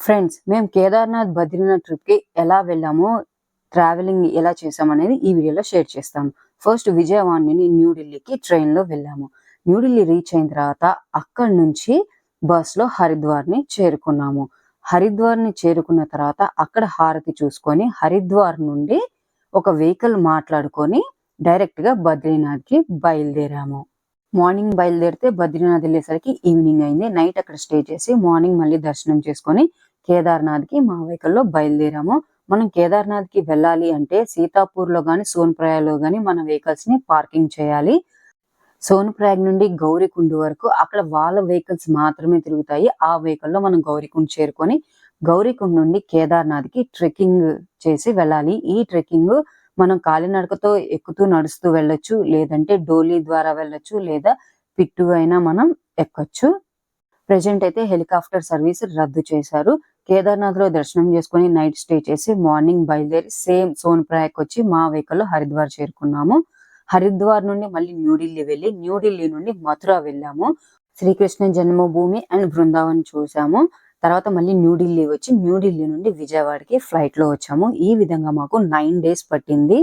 Friends మేము కేదార్నాథ్ బద్రీనాథ్ ట్రిప్కి ఎలా వెళ్ళామో ట్రావెలింగ్ ఎలా చేసామనేది ఈ వీడియోలో షేర్ చేస్తాను. ఫస్ట్ విజయవాడ నుండి న్యూఢిల్లీకి ట్రైన్లో వెళ్ళాము. న్యూఢిల్లీ రీచ్ అయిన తర్వాత అక్కడి నుంచి బస్లో హరిద్వార్ని చేరుకున్నాము. హరిద్వార్ని చేరుకున్న తర్వాత అక్కడ హారతి చూసుకొని హరిద్వార్ నుండి ఒక వెహికల్ మాట్లాడుకొని డైరెక్ట్గా బద్రీనాథ్కి బయలుదేరాము. మార్నింగ్ బయలుదేరితే బద్రీనాథ్ వెళ్ళేసరికి ఈవినింగ్ అయింది. నైట్ అక్కడ స్టే చేసి మార్నింగ్ మళ్ళీ దర్శనం చేసుకొని కేదార్నాథ్కి మా వెహికల్లో బయలుదేరాము. మనం కేదార్నాథ్కి వెళ్ళాలి అంటే సీతాపూర్లో సోన్ప్రయాలో కానీ మన వెహికల్స్ని పార్కింగ్ చేయాలి. సోన్ప్రయాగ్ నుండి గౌరీకుండ్ వరకు అక్కడ వాళ్ళ వెహికల్స్ మాత్రమే తిరుగుతాయి. ఆ వెహికల్లో మనం గౌరీకుండ్ చేరుకొని గౌరీకుండ్ నుండి కేదార్నాథ్కి ట్రెక్కింగ్ చేసి వెళ్ళాలి. ఈ ట్రెక్కింగ్ మనం కాలినడకతో ఎక్కుతూ నడుస్తూ వెళ్ళొచ్చు లేదంటే డోలీ ద్వారా వెళ్ళొచ్చు లేదా పిట్టు అయినా మనం ఎక్కొచ్చు. ప్రజెంట్ అయితే హెలికాప్టర్ సర్వీస్ రద్దు చేశారు. కేదార్నాథ్లో దర్శనం చేసుకుని నైట్ స్టే చేసి మార్నింగ్ బయలుదేరి సేమ్ సోన్ ప్రయాక్ వచ్చి మా వెహికల్లో హరిద్వార్ చేరుకున్నాము. హరిద్వార్ నుండి మళ్ళీ న్యూఢిల్లీ వెళ్ళి న్యూఢిల్లీ నుండి మథుర వెళ్ళాము. శ్రీకృష్ణ జన్మభూమి అండ్ బృందావన్ చూసాము తర్వాత మళ్ళీ న్యూఢిల్లీ వచ్చి న్యూఢిల్లీ నుండి విజయవాడకి ఫ్లైట్లో వచ్చాము. ఈ విధంగా మాకు నైన్ డేస్ పట్టింది.